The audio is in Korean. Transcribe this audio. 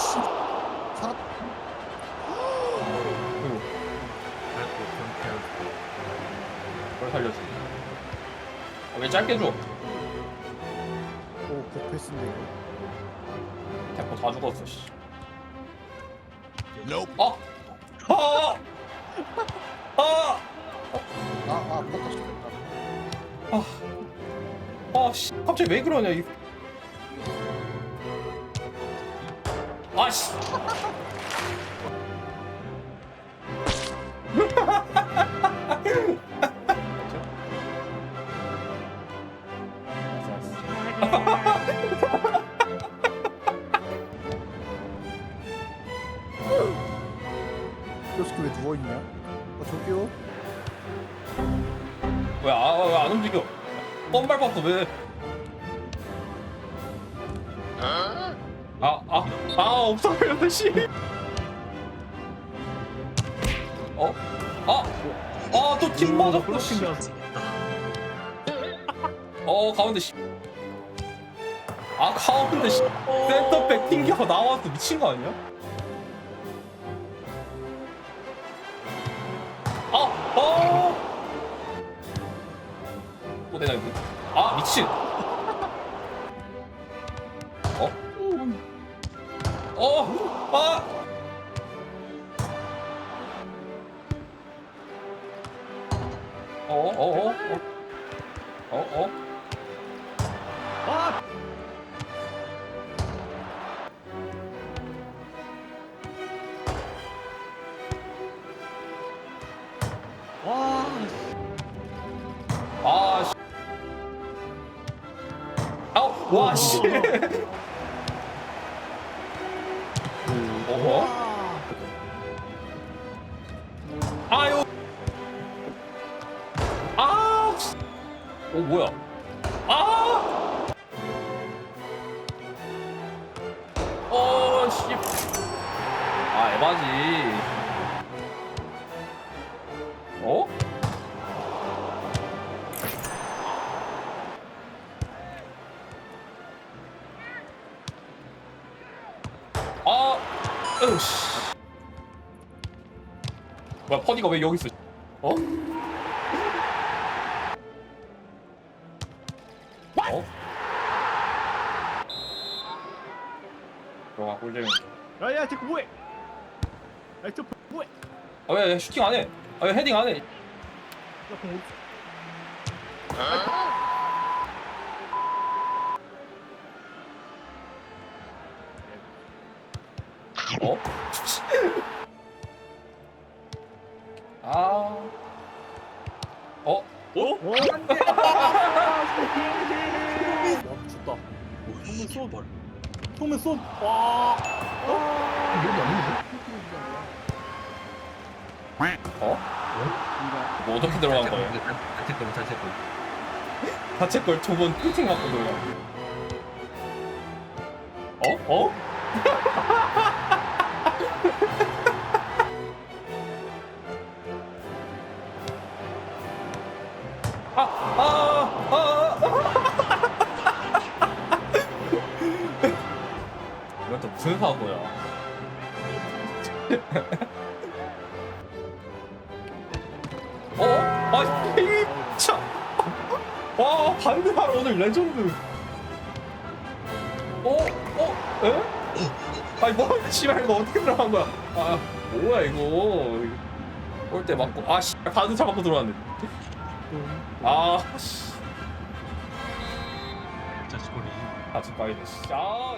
씨. 살았. 그리고 아이고 경쾌한 그걸 살려줘. 아, 왜 짧게 줘? 오, 복패스인데 이거. tempo 다 죽었어. 씨. 어? 아! 아! 아, 아, 됐다. 아! 아, 씨. 갑자기 왜 그러냐, 이. 아, 씨. 뼈스키 왜 누워 있냐? 어, 저기요. 왜, 아, 왜 안 움직여? 뻔 밟았어, 왜? 아, 아, 아, 없어 보였네, 씨. 어? 아! 아, 또팀 맞았고, 씨. 어, 가운데, 씨. 아, 가운데, 씨. 센터백 튕겨 나와서 미친 거 아니야? 아! 어! 또 내가 이거. 아, 미친! 어? 어! 아! 어, 어, 어, 어. 어, 어. 아! 와, 아, 씨. 아우, 와, 씨. 어허? 아유. 아. 씨. 어, 뭐야? 아. 어, 씨. 아, 에바지. 으씨. 뭐야, 퍼디가 왜 여기 있어? 어? 어? 들어가, 꿀잼이. 야야, 제거 뭐해? 야, 저 뭐해? 아, 왜, 왜 슈팅 안 해? 아, 왜 헤딩 안 해? 야, 공 어디? 어? 아. 어? 어? 어? 안돼. 야, 죽다. 손을 쏜. 손을 쏜. 와. 어? 뭐 어떻게 들어간 거예요? 자책골, 자책골. 자책골 두번 피팅 맞고 들어가. 어? 어? 또 무슨 사고야? 어? 아, 이 참. 와, 반대발 오늘 레전드. 어? 어? 에? 아니, 뭐, 씨발, 이거 어떻게 들어간 거야? 아, 뭐야, 이거. 올 때 맞고, 아, 씨, 반대 차 맞고 들어왔네. 아, 씨. 자책골이. 아, 지금 빠이네, 씨. 아.